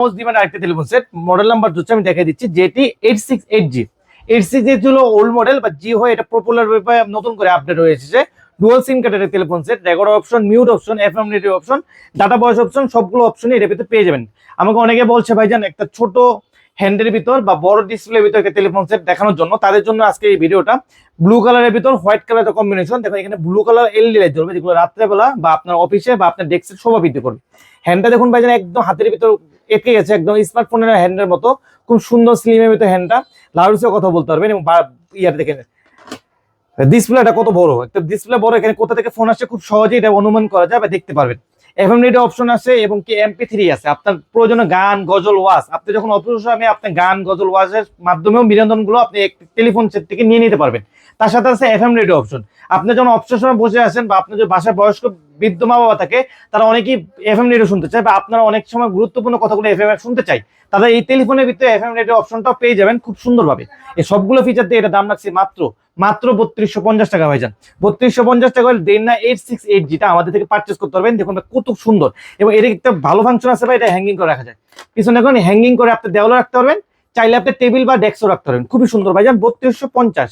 Most demand আরেকটা telephone set model number হচ্ছে আমি দেখাই দিচ্ছি, যেটি eight six eight G eight হলো ওল্ড মডেল বা এটা পপুলার নতুন করে update telephone set option option F option data voice option সবগুলো পেয়ে যাবেন। আমাকে অনেকে বলছে, ভাইজান, একটা ছোট হ্যান্ডের ভিতর বা বড় ভিতর একটা টেলিফোন সেট দেখানোর জন্য, তাদের জন্য আজকে এই ভিডিওটা ব্লু কালারের ভিতর হোয়াইট কালারের কম্বিনেশন দেখো এখানে ব্লু কালার এলইডি লাইট জ্বলবে, যেগুলো রাত্রেবেলা বা আপনার অফিসে বা আপনার ডেস্কের শোভা বৃদ্ধি করবে। হ্যান্ডটা দেখুন, ভাইজান, একদম হাতের ভিতর এঁকে গেছে একদম স্মার্টফোনের হ্যান্ডের মতো। খুব সুন্দর স্লিমের মতো হ্যান্ডটা লাউডসেও কথা বলতে পারবেন এবং ইয়ার দেখেন ডিসপ্লেটা কত বড়? একটা ডিসপ্লে বড়, এখানে কোথা থেকে ফোন আসছে খুব সহজেই এটা অনুমান করা যায় বা দেখতে পারবেন। এফএম রেডিও অপশন আছে এবং কি এমপি থ্রি আছে। আপনার প্রয়োজনে গান, গজল, ওয়াজ। আপনি যখন অফিস সময় আপনি গান, গজল, ওয়াজের মাধ্যমেও বিনোদনগুলো আপনি টেলিফোন সেট থেকে নিয়ে নিতে পারবেন। তার সাথে আছে এফএম রেডিও অপশন আপনি যখন অফিসের সময় বসে আছেন বা আপনার যে বাসায় বয়স্ক বৃদ্ধ মা বাবা থাকে, তারা অনেকেই এফএম রেডিও শুনতে চায় বা আপনারা অনেক সময় গুরুত্বপূর্ণ কথাগুলো এফএম শুনতে চাই তারা এই টেলিফোনের ভিতরে এফএম রেডিও অপশনটাও পেয়ে যাবেন খুব সুন্দরভাবে। এই সবগুলো ফিচার দিয়ে এটা দাম রাখছি মাত্র মাত্র বত্রিশশো পঞ্চাশ টাকা ভাইজান। বত্রিশশো পঞ্চাশ টাকা হলে দেন না এইট সিক্স এইট জিটা আমাদের থেকে পার্চেস করতে পারবেন। দেখুন কত সুন্দর। এবং এর একটা ভালো ফাংশন আছে ভাই, এটা হ্যাঙ্গিং করে রাখা যায়। পিছনে এখন হ্যাঙ্গিং করে আপনি দেওয়ালও রাখতে পারবেন। চাইলে আপনি টেবিল বা ডেস্কও রাখতে পারবেন। খুবই সুন্দর ভাইজান, বত্রিশশো পঞ্চাশ।